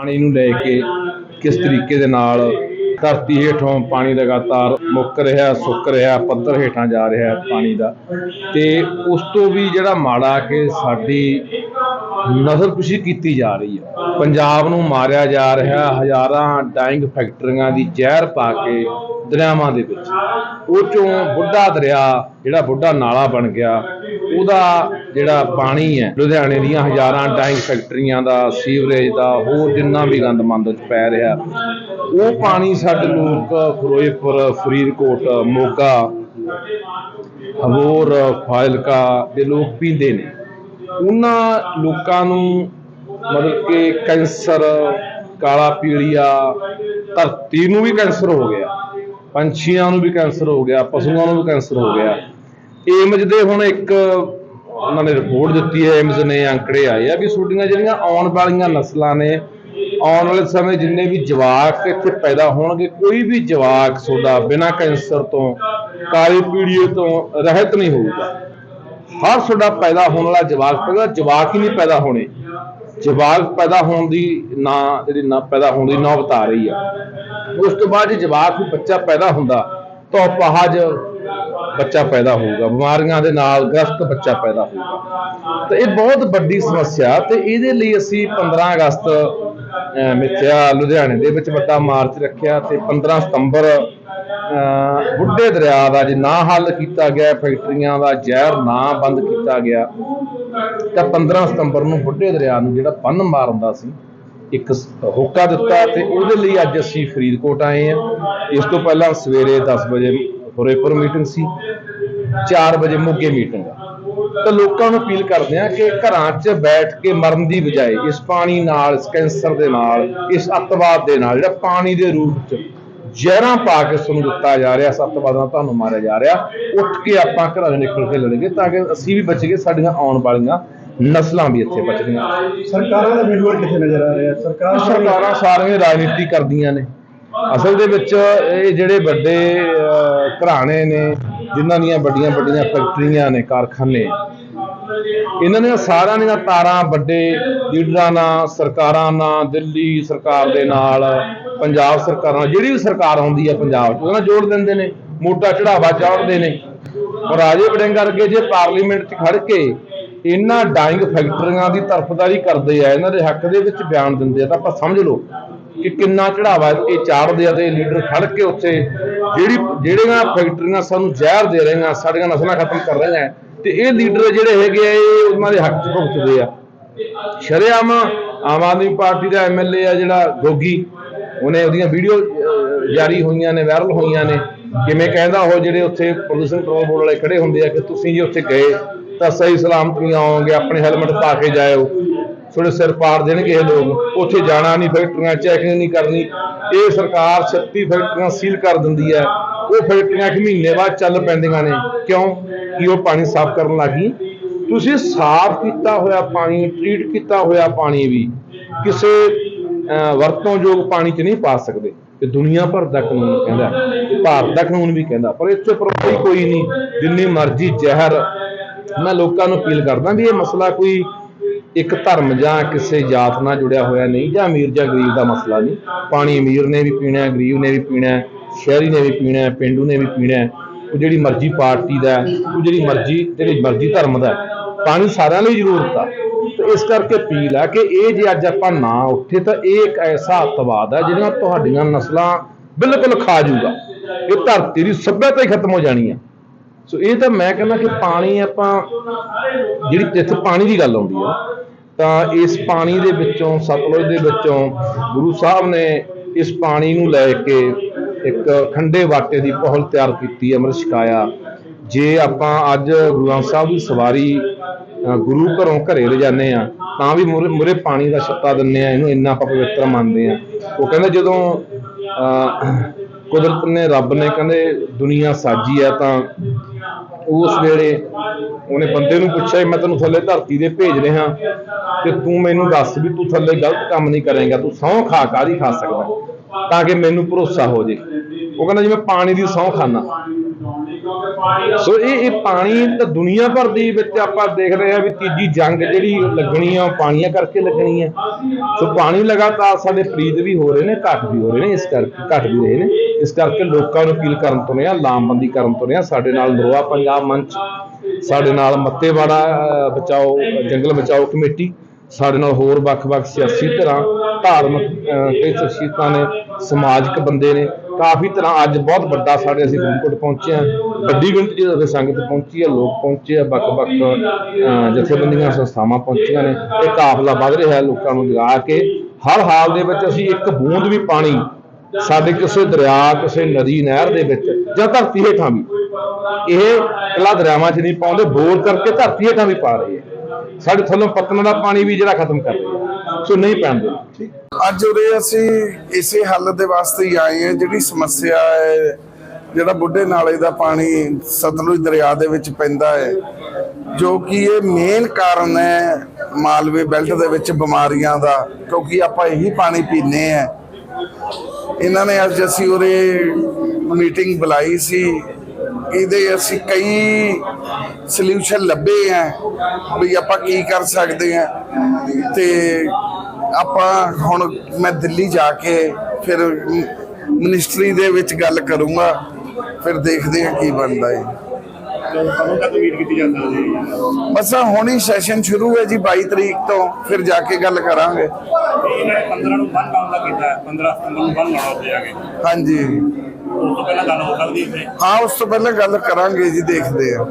ਪਾਣੀ ਨੂੰ ਲੈ ਕੇ ਕਿਸ ਤਰੀਕੇ ਦੇ ਨਾਲ ਧਰਤੀ ਹੇਠੋਂ ਪਾਣੀ ਲਗਾਤਾਰ ਮੁੱਕ ਰਿਹਾ, ਸੁੱਕ ਰਿਹਾ, ਪੱਧਰ ਹੇਠਾਂ ਜਾ ਰਿਹਾ ਪਾਣੀ ਦਾ। ਤੇ ਉਸ ਤੋਂ ਵੀ ਜਿਹੜਾ ਮਾੜਾ ਕਿ ਸਾਡੀ ਨਜ਼ਰਕੁਸ਼ੀ ਕੀਤੀ ਜਾ ਰਹੀ ਹੈ। ਪੰਜਾਬ ਨੂੰ ਮਾਰਿਆ ਜਾ ਰਿਹਾ, ਹਜ਼ਾਰਾਂ ਡਾਈਂਗ ਫੈਕਟਰੀਆਂ ਦੀ ਜ਼ਹਿਰ ਪਾ ਕੇ ਦਰਿਆਵਾਂ ਦੇ ਵਿੱਚ। ਉਹ ਚੋਂ ਬੁੱਢਾ ਦਰਿਆ, ਜਿਹੜਾ ਬੁੱਢਾ ਨਾਲਾ ਬਣ ਗਿਆ, ਉਹਦਾ ਜਿਹੜਾ ਪਾਣੀ ਹੈ, ਲੁਧਿਆਣੇ ਦੀਆਂ ਹਜ਼ਾਰਾਂ ਡਾਈਂਗ ਫੈਕਟਰੀਆਂ ਦਾ, ਸੀਵਰੇਜ ਦਾ, ਹੋਰ ਜਿੰਨਾ ਵੀ ਗੰਦ ਮੰਦ ਚ ਪੈ ਰਿਹਾ, ਉਹ ਪਾਣੀ ਸਾਡੇ ਲੋਕ ਫਿਰੋਜ਼ਪੁਰ, ਫਰੀਦਕੋਟ, ਮੋਗਾ ਹਵੋਰ ਫਾਜ਼ਿਲਕਾ ਦੇ ਲੋਕ ਪੀਂਦੇ ਨੇ। ਉਹਨਾਂ ਲੋਕਾਂ ਨੂੰ ਮਤਲਬ ਕਿ ਕੈਂਸਰ, ਕਾਲਾ ਪੀਲੀਆ, ਧਰਤੀ ਨੂੰ ਵੀ ਕੈਂਸਰ ਹੋ ਗਿਆ, ਪੰਛੀਆਂ ਨੂੰ ਵੀ ਕੈਂਸਰ ਹੋ ਗਿਆ, ਪਸ਼ੂਆਂ ਨੂੰ ਵੀ ਕੈਂਸਰ ਹੋ ਗਿਆ। ਏਮਜ ਦੇ ਹੁਣ ਇੱਕ ਉਹਨਾਂ ਨੇ ਰਿਪੋਰਟ ਦਿੱਤੀ ਹੈ ਏਮਜ ਨੇ ਅੰਕੜੇ ਆਏ ਆ ਵੀ ਤੁਹਾਡੀਆਂ ਜਿਹੜੀਆਂ ਆਉਣ ਵਾਲੀਆਂ ਨਸਲਾਂ ਨੇ, ਆਉਣ ਵਾਲੇ ਸਮੇਂ ਜਿੰਨੇ ਵੀ ਜਵਾਕ ਇੱਥੇ ਪੈਦਾ ਹੋਣਗੇ, ਕੋਈ ਵੀ ਜਵਾਕ ਤੁਹਾਡਾ ਬਿਨਾਂ ਕੈਂਸਰ ਤੋਂ, ਕਾਲੀ ਪੀੜੀਏ ਤੋਂ ਰਹਿਤ ਨਹੀਂ ਹੋਊਗਾ। ਹਰ ਤੁਹਾਡਾ ਪੈਦਾ ਹੋਣ ਵਾਲਾ ਜਵਾਕ ਪਹਿਲਾਂ ਜਵਾਕ ਹੀ ਨਹੀਂ ਪੈਦਾ ਹੋਣੇ। ਜਵਾਕ ਪੈਦਾ ਹੋਣ ਦੀ ਨਾ, ਜਿਹੜੀ ਨਾ ਪੈਦਾ ਹੋਣ ਦੀ ਨੌਬਤ ਆ ਰਹੀ ਆ। ਉਸ ਤੋਂ ਬਾਅਦ ਜੇ ਜਵਾਕ ਬੱਚਾ ਪੈਦਾ ਹੁੰਦਾ, ਤਾਂ ਪਹਾਜ ਬੱਚਾ ਪੈਦਾ ਹੋਊਗਾ, ਬਿਮਾਰੀਆਂ ਦੇ ਨਾਲ ਗ੍ਰਸਤ ਬੱਚਾ ਪੈਦਾ ਹੋਊਗਾ। ਤਾਂ ਇਹ ਬਹੁਤ ਵੱਡੀ ਸਮੱਸਿਆ ਤੇ ਇਹਦੇ ਲਈ ਅਸੀਂ 15 ਅਗਸਤ ਮਿੱਥਿਆ ਲੁਧਿਆਣੇ ਦੇ ਵਿੱਚ ਵੱਡਾ ਮਾਰਚ ਰੱਖਿਆ ਤੇ 15 ਸਤੰਬਰ ਬੁੱਢੇ ਦਰਿਆ ਦਾ ਜੇ ਨਾ ਹੱਲ ਕੀਤਾ ਗਿਆ, ਫੈਕਟਰੀਆਂ ਦਾ ਜ਼ਹਿਰ ਨਾ ਬੰਦ ਕੀਤਾ ਗਿਆ, ਤਾਂ 15 ਸਤੰਬਰ ਨੂੰ ਬੁੱਢੇ ਦਰਿਆ ਨੂੰ ਜਿਹੜਾ ਬੰਨ ਮਾਰਦਾ ਸੀ, ਇੱਕ ਹੋਕਾ ਦਿੱਤਾ ਤੇ ਉਹਦੇ ਲਈ ਅੱਜ ਅਸੀਂ ਫਰੀਦਕੋਟ ਆਏ ਹਾਂ। ਇਸ ਤੋਂ ਪਹਿਲਾਂ ਸਵੇਰੇ 10 ਵਜੇ ਫਰੇਪੁਰ ਮੀਟਿੰਗ ਸੀ 4 ਵਜੇ ਮੋਗੇ ਮੀਟਿੰਗ ਆ। ਤਾਂ ਲੋਕਾਂ ਨੂੰ ਅਪੀਲ ਕਰਦੇ ਆ ਕਿ ਘਰਾਂ 'ਚ ਬੈਠ ਕੇ ਮਰਨ ਦੀ ਬਜਾਏ ਇਸ ਪਾਣੀ ਨਾਲ ਇਸ ਕੈਂਸਰ ਦੇ ਨਾਲ ਇਸ ਅੱਤਵਾਦ ਦੇ ਨਾਲ ਜਿਹੜਾ ਪਾਣੀ ਦੇ ਰੂਪ 'ਚ ਜ਼ਹਿਰਾਂ ਪਾ ਕੇ ਤੁਹਾਨੂੰ ਦਿੱਤਾ ਜਾ ਰਿਹਾ ਨਾਲ ਤੁਹਾਨੂੰ ਮਾਰਿਆ ਜਾ ਰਿਹਾ ਉੱਠ ਕੇ ਆਪਾਂ ਘਰਾਂ 'ਚੋਂ ਨਿਕਲ ਕੇ ਲੜਾਂਗੇ ਤਾਂ ਕਿ ਅਸੀਂ ਵੀ ਬਚ ਗਏ ਸਾਡੀਆਂ ਆਉਣ ਵਾਲੀਆਂ ਨਸਲਾਂ ਵੀ ਇੱਥੇ ਬਚਣਗੀਆਂ। ਸਰਕਾਰਾਂ ਦਾ ਵਿਜ਼ੂਅਲ ਕਿੱਥੇ ਨਜ਼ਰ ਆ ਰਿਹਾ? ਸਰਕਾਰ ਸਰਕਾਰਾਂ ਸਾਰੀਆਂ ਰਾਜਨੀਤੀ ਕਰਦੀਆਂ ਨੇ। ਅਸਲ ਦੇ ਵਿੱਚ ਇਹ ਜਿਹੜੇ ਵੱਡੇ ਅਹ, ਘਰਾਣੇ ਨੇ ਜਿਨ੍ਹਾਂ ਦੀਆਂ ਵੱਡੀਆਂ ਵੱਡੀਆਂ ਫੈਕਟਰੀਆਂ ਨੇ ਕਾਰਖਾਨੇ ਇਹਨਾਂ ਦੀਆਂ ਸਾਰਿਆਂ ਦੀਆਂ ਤਾਰਾਂ ਵੱਡੇ ਲੀਡਰਾਂ ਨਾਲ ਸਰਕਾਰਾਂ ਨਾਲ ਦਿੱਲੀ ਸਰਕਾਰ ਦੇ ਨਾਲ ਪੰਜਾਬ ਸਰਕਾਰ ਨਾਲ ਜਿਹੜੀ ਵੀ ਸਰਕਾਰ ਆਉਂਦੀ ਹੈ ਪੰਜਾਬ 'ਚ ਉਹਨਾਂ ਨਾਲ ਜੋੜ ਦਿੰਦੇ ਨੇ ਮੋਟਾ ਚੜਾਵਾ ਚਾੜਦੇ ਨੇ। ਔਰ ਰਾਜੇ ਵੜਿੰਗ ਕਰਕੇ ਜੇ ਪਾਰਲੀਮੈਂਟ 'ਚ ਖੜ ਕੇ ਇਹਨਾਂ ਡਾਈਂਗ ਫੈਕਟਰੀਆਂ ਦੀ ਤਰਫਦਾਰੀ ਕਰਦੇ ਆ ਇਹਨਾਂ ਦੇ ਹੱਕ ਦੇ ਵਿੱਚ ਬਿਆਨ ਦਿੰਦੇ ਆ ਤਾਂ ਆਪਾਂ ਸਮਝ ਲਓ। ਕਿ ਕਿੰਨਾ ਚੜਾਵਾ ਇਹ ਚਾੜਦੇ ਆ ਤੇ ਲੀਡਰ ਖੜ ਕੇ ਉੱਥੇ ਜਿਹੜੀ ਜਿਹੜੀਆਂ ਫੈਕਟਰੀਆਂ ਸਾਨੂੰ ਜ਼ਹਿਰ ਦੇ ਰਹੀਆਂ, ਸਾਡੀਆਂ ਨਸਲਾਂ ਖਤਮ ਕਰ ਰਹੀਆਂ। ਤੇ ਇਹ ਲੀਡਰ ਜਿਹੜੇ ਹੈਗੇ ਆ, ਇਹ ਉਹਨਾਂ ਦੇ ਹੱਕ 'ਚ ਭੁਗਤਦੇ ਆ। ਸ਼ਰੇਆਮ ਆਮ ਆਦਮੀ ਪਾਰਟੀ ਦਾ ਐਮਐਲਏ ਆ ਜਿਹੜਾ ਗੋਗੀ, ਉਹਨੇ ਉਹਦੀਆਂ ਵੀਡੀਓ ਜਾਰੀ ਹੋਈਆਂ ਨੇ, ਵਾਇਰਲ ਹੋਈਆਂ ਨੇ। ਕਿਵੇਂ ਕਹਿੰਦਾ ਉਹ ਜਿਹੜੇ ਉੱਥੇ ਪ੍ਰਦੂਸ਼ਣ ਕੰਟਰੋਲ ਬੋਰਡ ਵਾਲੇ ਖੜੇ ਹੁੰਦੇ ਆ ਕਿ ਤੁਸੀਂ ਜੇ ਉੱਥੇ ਗਏ ਤਾਂ ਸਹੀ ਸਲਾਮਤ ਨਹੀਂ ਆਓਗੇ, ਆਪਣੇ ਹੈਲਮਟ ਪਾ ਕੇ ਜਾਇਓ। ਥੋੜੇ ਸਿਰ ਪਾੜ ਦੇਣਗੇ ਇਹ ਲੋਕ। ਉੱਥੇ ਜਾਣਾ ਨਹੀਂ, ਫੈਕਟਰੀਆਂ ਚੈਕਿੰਗ ਨਹੀਂ ਕਰਨੀ। ਇਹ ਸਰਕਾਰ 36 ਫੈਕਟਰੀਆਂ ਸੀਲ ਕਰ ਦਿੰਦੀ ਹੈ। ਉਹ ਫੈਕਟਰੀਆਂ ਇੱਕ ਮਹੀਨੇ ਬਾਅਦ ਚੱਲ ਪੈਂਦੀਆਂ ਨੇ। ਕਿਉਂ? ਕਿ ਉਹ ਪਾਣੀ ਸਾਫ਼ ਕਰਨ ਲੱਗੀ। ਤੁਸੀਂ ਸਾਫ਼ ਕੀਤਾ ਹੋਇਆ ਪਾਣੀ ਟ੍ਰੀਟ ਕੀਤਾ ਹੋਇਆ ਪਾਣੀ ਵੀ ਕਿਸੇ ਵਰਤੋਂਯੋਗ ਪਾਣੀ 'ਚ ਨਹੀਂ ਪਾ ਸਕਦੇ। ਤੇ ਦੁਨੀਆ ਭਰ ਦਾ ਕਾਨੂੰਨ ਕਹਿੰਦਾ ਭਾਰਤ ਦਾ ਕਾਨੂੰਨ ਵੀ ਕਹਿੰਦਾ ਪਰ ਇਸ ਤੋਂ ਪਰਵਾਹੀ ਕੋਈ ਨਹੀਂ। ਜਿੰਨੀ ਮਰਜ਼ੀ ਜ਼ਹਿਰ। ਮੈਂ ਲੋਕਾਂ ਨੂੰ ਅਪੀਲ ਕਰਦਾ ਵੀ ਇਹ ਮਸਲਾ ਕੋਈ ਇੱਕ ਧਰਮ ਜਾਂ ਕਿਸੇ ਜਾਤ ਨਾਲ ਜੁੜਿਆ ਹੋਇਆ ਨਹੀਂ ਜਾਂ ਅਮੀਰ ਜਾਂ ਗਰੀਬ ਦਾ ਮਸਲਾ ਨਹੀਂ। ਪਾਣੀ ਅਮੀਰ ਨੇ ਵੀ ਪੀਣਾ ਹੈ, ਗਰੀਬ ਨੇ ਵੀ ਪੀਣਾ ਹੈ, ਸ਼ਹਿਰੀ ਨੇ ਵੀ ਪੀਣਾ ਹੈ, ਪਿੰਡੂ ਨੇ ਵੀ ਪੀਣਾ ਹੈ, ਉਹ ਜਿਹੜੀ ਮਰਜ਼ੀ ਪਾਰਟੀ ਦਾ ਉਹ ਜਿਹੜੀ ਮਰਜ਼ੀ ਜਿਹੜੀ ਮਰਜ਼ੀ ਧਰਮ ਦਾ ਪਾਣੀ ਸਾਰਿਆਂ ਲਈ ਜ਼ਰੂਰਤ ਆ। ਤੇ ਇਸ ਕਰਕੇ ਅਪੀਲ ਹੈ ਕਿ ਇਹ ਜੇ ਅੱਜ ਆਪਾਂ ਨਾ ਉੱਠੇ ਤਾਂ ਇਹ ਇੱਕ ਐਸਾ ਅੱਤਵਾਦ ਹੈ ਜਿਹੜੀਆਂ ਤੁਹਾਡੀਆਂ ਨਸਲਾਂ ਬਿਲਕੁਲ ਖਾ ਜੂਗਾ। ਇਹ ਧਰਤੀ ਦੀ ਸੱਭਿਅਤਾ ਹੀ ਖਤਮ ਹੋ ਜਾਣੀ ਆ। ਸੋ ਇਹ ਤਾਂ ਮੈਂ ਕਹਿੰਦਾ ਕਿ ਪਾਣੀ ਆਪਾਂ ਜਿਹੜੀ ਇੱਥੇ ਪਾਣੀ ਦੀ ਗੱਲ ਆਉਂਦੀ ਆ ਤਾਂ ਇਸ ਪਾਣੀ ਦੇ ਵਿੱਚੋਂ ਸਤਲੁਜ ਦੇ ਵਿੱਚੋਂ ਗੁਰੂ ਸਾਹਿਬ ਨੇ ਇਸ ਪਾਣੀ ਨੂੰ ਲੈ ਕੇ ਇੱਕ ਖੰਡੇ ਵਾਟੇ ਦੀ ਪਹੁਲ ਤਿਆਰ ਕੀਤੀ ਅੰਮ੍ਰਿਤ ਛਕਾਇਆ। ਜੇ ਆਪਾਂ ਅੱਜ ਗੁਰੂ ਗ੍ਰੰਥ ਸਾਹਿਬ ਦੀ ਸਵਾਰੀ ਗੁਰੂ ਘਰੋਂ ਘਰੇ ਲਿਜਾਨੇ ਆ ਤਾਂ ਵੀ ਮੁਰੇ ਮੁਰੇ ਪਾਣੀ ਦਾ ਛੱਤਾ ਦਿੰਨੇ ਆ ਇਹਨੂੰ ਇੰਨਾ ਆਪਾਂ ਪਵਿੱਤਰ ਮੰਨਦੇ ਆ। ਉਹ ਕਹਿੰਦੇ ਜਦੋਂ ਅ, ਕੁਦਰਤ ਨੇ ਰੱਬ ਨੇ ਕਹਿੰਦੇ ਦੁਨੀਆ ਸਾਜੀ ਹੈ ਤਾਂ ਉਸ ਵੇਲੇ ਉਹਨੇ ਬੰਦੇ ਨੂੰ ਪੁੱਛਿਆ ਮੈਂ ਤੈਨੂੰ ਥੱਲੇ ਧਰਤੀ ਦੇ ਭੇਜ ਰਿਹਾ ਤੇ ਤੂੰ ਮੈਨੂੰ ਦੱਸ ਵੀ ਤੂੰ ਥੱਲੇ ਗਲਤ ਕੰਮ ਨਹੀਂ ਕਰੇਗਾ, ਤੂੰ ਸਹੁੰ ਖਾ, ਕਾਹਦੀ ਖਾ ਸਕਦਾ? ਤਾਂ ਕਿ ਮੈਨੂੰ ਭਰੋਸਾ ਹੋ ਜੇ। ਉਹ ਕਹਿੰਦਾ ਜੀ, ਮੈਂ ਪਾਣੀ ਦੀ ਸਹੁੰ ਖਾਨਾ ਸੋ ਇਹ ਇਹ ਪਾਣੀ ਤਾਂ ਦੁਨੀਆ ਭਰ ਦੀ ਵਿੱਚ ਆਪਾਂ ਦੇਖ ਰਹੇ ਹਾਂ ਵੀ ਤੀਜੀ ਜੰਗ ਜਿਹੜੀ ਲੱਗਣੀ ਆ, ਉਹ ਪਾਣੀਆਂ ਕਰਕੇ ਲੱਗਣੀ ਹੈ ਸੋ ਪਾਣੀ ਲਗਾਤਾਰ ਸਾਡੇ ਪ੍ਰੀਤ ਵੀ ਹੋ ਰਹੇ ਨੇ, ਘੱਟ ਵੀ ਹੋ ਰਹੇ ਨੇ, ਇਸ ਕਰਕੇ ਘੱਟ ਵੀ ਰਹੇ ਨੇ। ਇਸ ਕਰਕੇ ਲੋਕਾਂ ਨੂੰ ਅਪੀਲ ਕਰਨ ਤੋਂ ਆ ਲਾਮਬੰਦੀ ਕਰਨ ਤੋਂ ਰਿਹਾ, ਸਾਡੇ ਨਾਲ ਨਰੋਆ ਪੰਜਾਬ ਮੰਚ, ਸਾਡੇ ਨਾਲ ਮੱਤੇਵਾੜਾ ਬਚਾਓ, ਜੰਗਲ ਬਚਾਓ ਕਮੇਟੀ, ਸਾਡੇ ਨਾਲ ਹੋਰ ਵੱਖ-ਵੱਖ ਸਿਆਸੀ ਧਿਰਾਂ, ਧਾਰਮਿਕ ਕਈ ਸ਼ਖਸੀਅਤਾਂ ਨੇ, ਸਮਾਜਿਕ ਬੰਦੇ ਨੇ ਕਾਫੀ ਤਰ੍ਹਾਂ ਅੱਜ ਬਹੁਤ ਵੱਡਾ ਸਾਡੇ ਅਸੀਂ ਫਰੀਦਕੋਟ ਪਹੁੰਚੇ ਹਾਂ। ਵੱਡੀ ਗਿਣਤੀ ਦੇ ਸੰਗਤ ਪਹੁੰਚੀ ਹੈ, ਲੋਕ ਪਹੁੰਚੇ ਆ ਵੱਖ-ਵੱਖ ਜਥੇਬੰਦੀਆਂ, ਸੰਸਥਾਵਾਂ ਪਹੁੰਚੀਆਂ ਨੇ। ਇਹ ਕਾਫਲਾ ਵੱਧ ਰਿਹਾ ਹੈ ਲੋਕਾਂ ਨੂੰ ਜਗਾ ਕੇ। ਹਰ ਹਾਲ ਦੇ ਵਿੱਚ ਅਸੀਂ ਇੱਕ ਬੂੰਦ ਵੀ ਪਾਣੀ ਸਾਡੇ ਕਿਸੇ ਦਰਿਆ, ਕਿਸੇ ਨਦੀ, ਨਹਿਰ ਦੇ ਵਿੱਚ ਜਾਂ ਧਰਤੀ ਹੇਠਾਂ ਵੀ। ਇਹ ਇਕੱਲਾ ਦਰਿਆਵਾਂ 'ਚ ਨਹੀਂ ਪਾਉਂਦੇ, ਬੋਰ ਕਰਕੇ ਧਰਤੀ ਹੇਠਾਂ ਵੀ ਪਾ ਰਹੇ ਆ ਸਾਡੇ ਥੱਲੋਂ ਪਤਨਾਂ ਦਾ ਪਾਣੀ ਵੀ ਜਿਹੜਾ ਖਤਮ ਕਰ ਰਹੇ ਸੋ ਨਹੀਂ ਪੈਣ ਦੇਣਾ ਅੱਜ ਉਰੇ ਅਸੀਂ ਇਸੇ ਹੱਲ ਦੇ ਵਾਸਤੇ ਹੀ ਆਏ ਹਾਂ। ਜਿਹੜੀ ਸਮੱਸਿਆ ਹੈ, ਜਿਹੜਾ ਬੁੱਢੇ ਨਾਲੇ ਦਾ ਪਾਣੀ ਸਤਲੁਜ ਦਰਿਆ ਦੇ ਵਿੱਚ ਪੈਂਦਾ ਹੈ, ਜੋ ਕਿ ਇਹ ਮੇਨ ਕਾਰਨ ਹੈ ਮਾਲਵੇ ਬੈਲਟ ਦੇ ਵਿੱਚ ਬਿਮਾਰੀਆਂ ਦਾ, ਕਿਉਂਕਿ ਆਪਾਂ ਇਹੀ ਪਾਣੀ ਪੀਂਦੇ ਆ ਇਹਨਾਂ ਨੇ ਅੱਜ ਅਸੀਂ ਉਰੇ ਮੀਟਿੰਗ ਬੁਲਾਈ ਸੀ। ਇਹਦੇ ਅਸੀਂ ਕਈ ਸੋਲੂਸ਼ਨ ਲੱਭੇ ਆ ਵੀ ਆਪਾਂ ਕੀ ਕਰ ਸਕਦੇ ਆ। ਤੇ ਆਪਾਂ ਹੁਣ ਮੈਂ ਦਿੱਲੀ ਜਾ ਕੇ ਫਿਰ ਮਿਨਿਸਟਰੀ ਦੇ ਵਿੱਚ ਗੱਲ ਕਰੂੰਗਾ ਫਿਰ ਦੇਖਦੇ ਆ ਕੀ ਬਣਦਾ ਹੈ ਬਸ ਹੁਣ ਹੀ ਸੈਸ਼ਨ ਸ਼ੁਰੂ ਹੈ ਜੀ 22 ਤਰੀਕ ਤੋਂ ਫਿਰ ਜਾ ਕੇ ਗੱਲ ਕਰਾਂਗੇ। ਇਹਨਾਂ ਨੇ 15 ਨੂੰ ਬੰਦ ਲਾਉਣ ਦਾ ਕੀਤਾ ਹੈ 15 ਸਤੰਬਰ ਨੂੰ ਬੰਦ ਲਾਉਣਾ ਉੱਤੇ ਜਾ ਕੇ। ਹਾਂਜੀ। ਉਸ ਤੋਂ ਪਹਿਲਾਂ ਗੱਲ ਹੋ ਸਕਦੀ ਇੱਥੇ ਹਾਂ, ਉਸ ਤੋਂ ਪਹਿਲਾਂ ਗੱਲ ਕਰਾਂਗੇ ਜੀ, ਦੇਖਦੇ ਆ